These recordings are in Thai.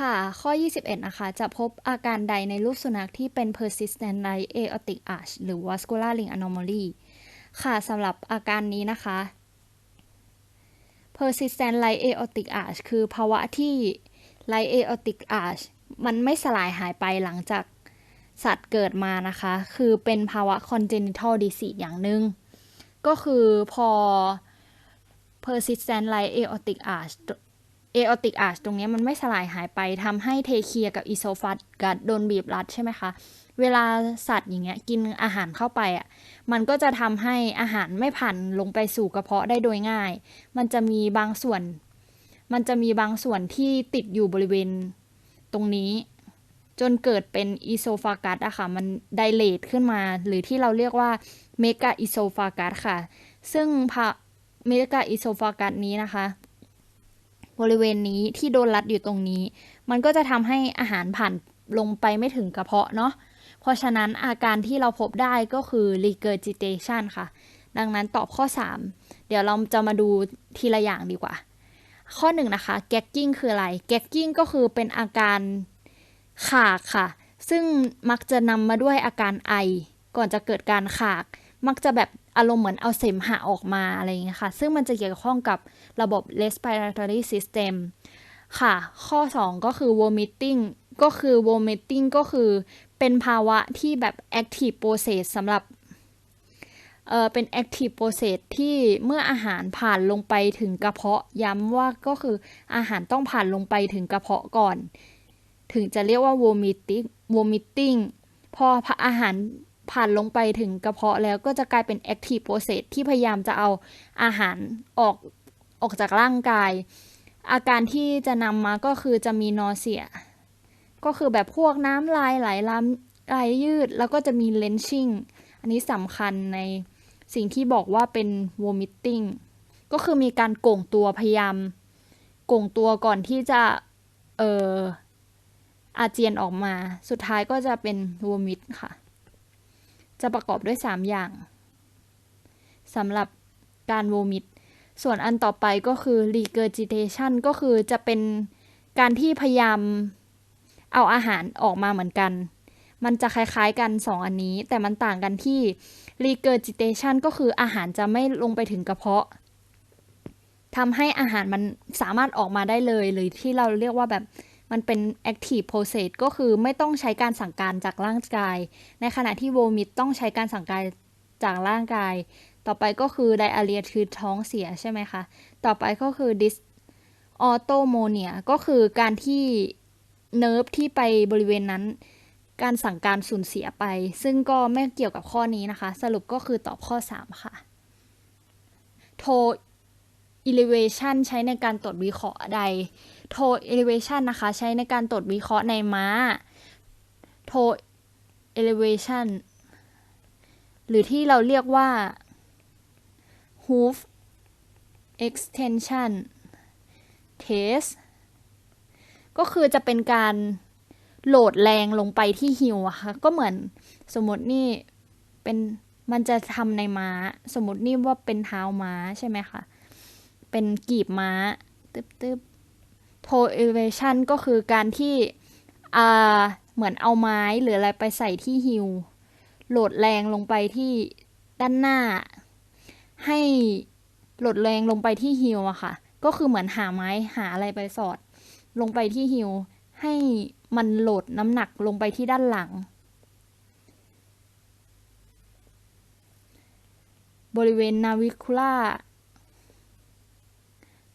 ค่ะ ข้อ 21 นะคะ จะพบอาการใดในลูกสุนัขที่เป็น persistent right aortic arch หรือ vascular ring anomaly ค่ะสำหรับอาการนี้นะคะ persistent right aortic arch คือภาวะที่ right aortic arch มันไม่สลายหายไปหลังจากสัตว์เกิดมานะคะ คือเป็นภาวะ congenital disease อย่างหนึ่ง ก็คือพอ persistent right aortic arch aortic arch ตรงนี้มันไม่สลายหายไปทำให้เทเคียกับอีโซฟัสกัดโดนบีบรัดใช่ไหมคะ เวลาสัตว์อย่างเงี้ยกินอาหารเข้าไปอะมันก็จะทำให้อาหารไม่ผ่านลงไปสู่กระเพาะได้โดยง่าย มันจะมีบางส่วน มันจะมีบางส่วนที่ติดอยู่บริเวณตรงนี้ จนเกิดเป็นอีโซฟากัสอะค่ะ มันไดเลตขึ้นมา หรือที่เราเรียกว่าเมกาอีโซฟากัสค่ะ ซึ่งพะเมกาอีโซฟากัสนี้นะคะ บริเวณนี้ที่โดนรัดอยู่ตรงนี้ มันก็จะทำให้อาหารผ่านลงไปไม่ถึงกระเพาะเนาะเพราะฉะนั้นอาการที่เราพบได้ก็คือ regurgitation ค่ะ ดังนั้นตอบข้อ 3 เดี๋ยวเราจะมาดูทีละอย่างดีกว่า ข้อหนึ่งนะคะ gagging คืออะไร gagging ก็คือเป็นอาการขากค่ะ ซึ่งมักจะนำมาด้วยอาการไอ ก่อนจะเกิดการขาก มักจะแบบ อารมณ์เหมือนเอาเสมหะออกมาอะไรอย่างเงี้ยค่ะ ซึ่งมันจะเกี่ยวข้องกับระบบ respiratory system ค่ะ ข้อ 2 ก็คือ vomiting ก็คือ vomiting ก็คือเป็นภาวะที่แบบ active process สำหรับเออเป็น active process ที่เมื่ออาหารผ่านลงไปถึงกระเพาะย้ำว่าก็คืออาหารต้องผ่านลงไปถึงกระเพาะก่อน ถึงจะเรียกว่า vomiting vomiting พออาหาร ผ่านลงไปถึงกระเพาะแล้วก็จะกลายเป็น active process ที่พยายามจะเอาอาหารออกออกจากร่างกาย อาการที่จะนำมาก็คือจะมีนอเสีย ก็คือแบบพวกน้ำลายไหลลำลายยืด แล้วก็จะมี lensing อันนี้สำคัญในสิ่งที่บอกว่าเป็น vomiting ก็คือมีการโก่งตัวพยายาม โก่งตัวก่อนที่จะ เอออาเจียนออกมา สุดท้ายก็จะเป็น vomit ค่ะ จะประกอบด้วย 3 อย่างสำหรับการ vomit ส่วนอันต่อไปก็คือ regurgitation ก็คือจะเป็นการที่พยายามเอาอาหารออกมาเหมือนกัน มันจะคล้ายๆกัน 2 อันนี้ แต่มันต่างกันที่ regurgitation ก็คืออาหารจะไม่ลงไปถึงกระเพาะทำให้อาหารมันสามารถออกมาได้เลย หรือที่เราเรียกว่าแบบ มันเป็น active process ก็คือไม่ต้องใช้การสั่งการจากร่างกาย ในขณะที่ vomit ต้องใช้การสั่งการจากร่างกาย ต่อไปก็คือ diarrhea คือท้องเสียใช่ไหมคะ ต่อไปก็คือ dysautonomia ก็คือการที่เนิร์ฟที่ไปบริเวณนั้น การสั่งการสูญเสียไป ซึ่งก็ไม่เกี่ยวกับข้อนี้นะคะ สรุปก็คือตอบข้อ 3 ค่ะ โท elevation ใช้ในการตรวจวิเคราะห์ใด โท elevation นะคะ ใช้ในการตรวจวิเคราะห์ในม้าโท elevation หรือที่เราเรียกว่า hoof extension test ก็คือจะเป็นการโหลดแรงลงไปที่ฮิวอะค่ะ ก็เหมือนสมมตินี่เป็นมันจะทำในม้า สมมตินี่ว่าเป็นเท้าม้าใช่ไหมคะ เป็นกีบม้าตึบ ตึบโท elevation ก็คือการที่เหมือนเอาไม้หรืออะไรไปใส่ที่ฮิวโหลดแรงลงไปที่ด้านหน้า ให้โหลดแรงลงไปที่ฮิวอะค่ะ ก็คือเหมือนหาไม้หาอะไรไปสอด ลงไปที่ฮิวให้มันโหลดน้ำหนักลงไปที่ด้านหลัง บริเวณนาวิคูล่า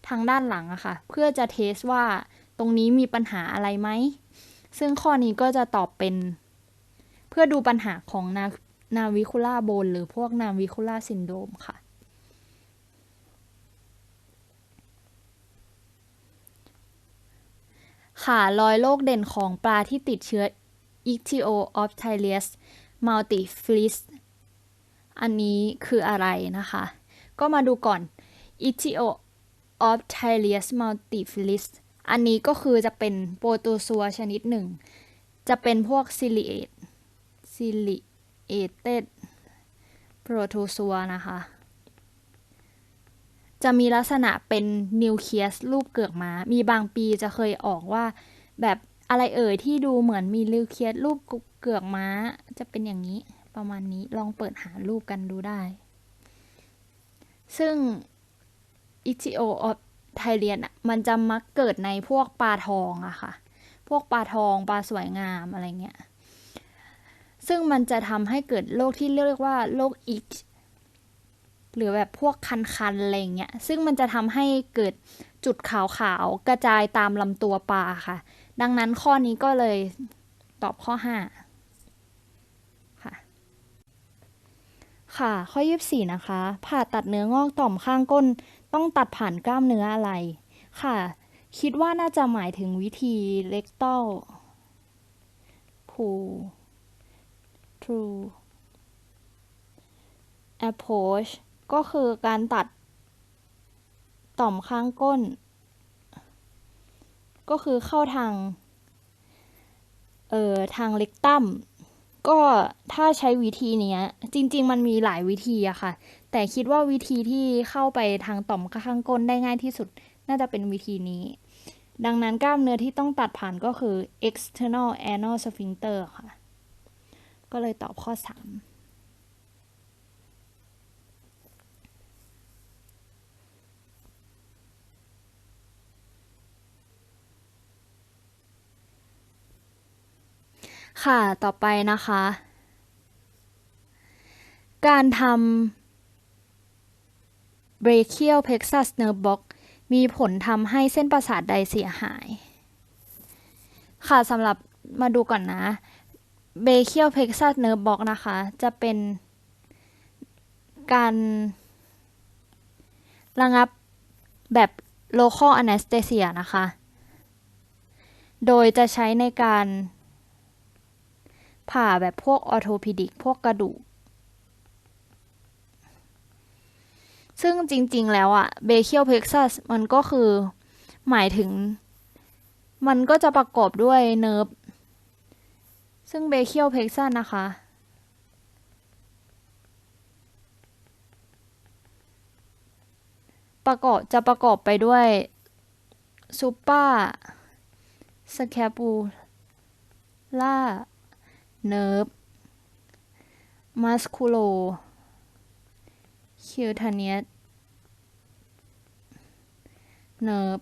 ทางด้านหลังอะค่ะ เพื่อจะเทสว่าตรงนี้มีปัญหาอะไรไหม ซึ่งข้อนี้ก็จะตอบเป็น เพื่อดูปัญหาของนานาวิคูล่าโบนหรือพวกนาวิคูล่าซินโดมค่ะ ค่ะรอยโรคเด่นของปลาที่ติดเชื้อ Ichthyopteris multifidus อันนี้คืออะไรนะคะ ก็มาดูก่อน Ichthyopteris multiflis อันนี้ก็คือจะเป็นโปรโตซัวชนิดหนึ่ง จะเป็นพวก ciliate ciliated protozoa นะคะ จะมีลักษณะเป็นนิวเคลียสรูปเกือกม้า มีบางปีจะเคยออกว่า แบบอะไรเอ่ยที่ดูเหมือนมีลิวเคลียสรูปเกือกม้า จะเป็นอย่างนี้ประมาณนี้ลองเปิดหารูปกันดูได้ ซึ่ง อิชิโอออฟไทเรียนอะมันจะมักเกิดในพวกปลาทองอะค่ะ พวกปลาทองปลาสวยงามอะไรเงี้ย ซึ่งมันจะทำให้เกิดโรคที่เรียกว่าโรคอิชหรือแบบพวกคันๆอะไรเงี้ย ซึ่งมันจะทำให้เกิดจุดขาวๆ กระจายตามลำตัวปลาค่ะ ดังนั้นข้อนี้ก็เลยตอบข้อ 5 ค่ะ ค่ะ ข้อ 24 นะคะ ผ่าตัดเนื้องอกต่อมข้างก้น ต้องตัดผ่านกล้ามเนื้ออะไร ค่ะ คิดว่าน่าจะหมายถึงวิธี rectal pull through approach ก็คือการตัดต่อมข้างก้น ก็คือเข้าทาง เอ่อ ทางเล็กตั้มก็ถ้าใช้วิธีเนี้ย จริง ๆ มันมีหลายวิธีอะค่ะ แต่คิดว่าวิธีที่เข้าไปทางต่อมข้างก้นได้ง่ายที่สุด น่าจะเป็นวิธีนี้ ดังนั้นกล้ามเนื้อที่ต้องตัดผ่านก็คือ external anal sphincter ค่ะ ก็เลยตอบข้อ 3ค่ะ ต่อไปนะคะ การทำ brachial plexus nerve block มีผลทำให้เส้นประสาทใดเสียหาย ค่ะสำหรับมาดูก่อนนะ brachial plexus nerve block นะคะ จะเป็นการระงับแบบ local anesthesia นะคะ โดยจะใช้ในการผ่าแบบพวกออโทพิดิก พวกกระดูก ซึ่งจริง ๆ แล้วอะเบเคียลเพ x ซัสมันก็คือหมายถึง มันก็จะประกอบด้วยเนิร์ฟซึ่งเบเคียลเพ x ซัสนะคะ ประกอบจะประกอบไปด้วยซูเปอร์สแคปูล่าเนิร์ฟมัสคูโล คิวทาเนียสเนิร์ฟ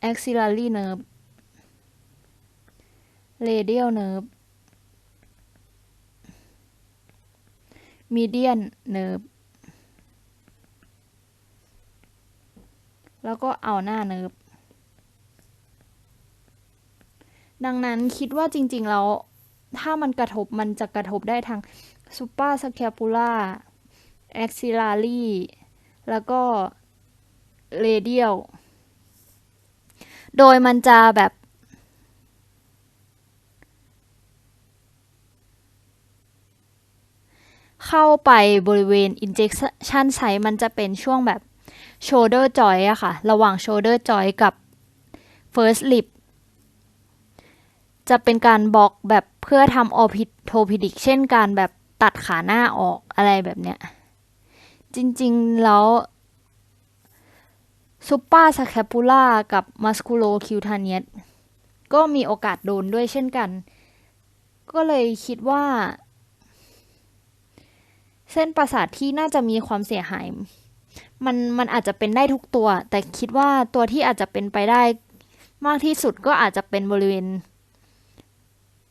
แอ็กซิลารีเนิร์ฟเรเดียลเนิร์ฟมีเดียนเนิร์ฟแล้วก็เอาหน้าเนิร์ฟดังนั้นคิดว่าจริง ๆ แล้ว ถ้ามันกระทบมันจะกระทบได้ทางซูเปอร์สแคปูล่าแอ็กซิลารีแล้วก็เรเดียลโดยมันจะแบบ เข้าไปบริเวณอินเจกชันไซมันจะเป็นช่วงแบบโชเดอร์จอยอะค่ะ ระหว่างโชเดอร์จอยกับเฟิร์สลิป จะเป็นการบล็อกแบบเพื่อทำออพิโทพิดิก เช่นการแบบตัดขาหน้าออกอะไรแบบเนี้ย จริงๆแล้วซูเปอร์สแคปูล่ากับมัสคูโลคิวทาเนียสก็มีโอกาสโดนด้วยเช่นกัน ก็เลยคิดว่า เส้นประสาทที่น่าจะมีความเสียหาย มันมันอาจจะเป็นได้ทุกตัว แต่คิดว่าตัวที่อาจจะเป็นไปได้มากที่สุดก็อาจจะเป็นบริเวณ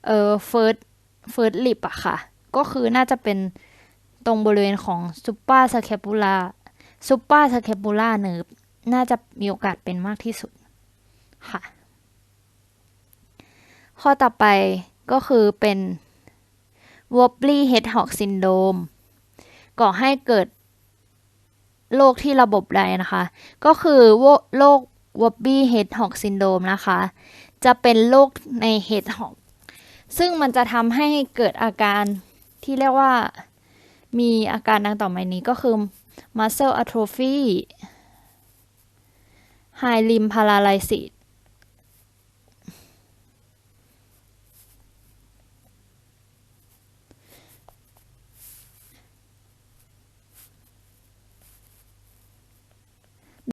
เอ่อเฟิร์สเฟิร์สลิปอะค่ะ ก็คือน่าจะเป็นตรงบริเวณของซูเปอร์สแคปูล่าซูเปอร์สแคปูล่าเนิร์ฟน่าจะมีโอกาสเป็นมากที่สุดค่ะ ข้อต่อไปก็คือเป็น wobbly hedgehog syndrome ก่อให้เกิดโรคที่ระบบใดนะคะ ก็คือโรค wobbly hedgehog syndrome นะคะ จะเป็นโรคใน hedgehog ซึ่งมันจะทำให้เกิดอาการที่เรียกว่ามีอาการดังต่อไปนี้ก็คือ muscle atrophy high limb paralysis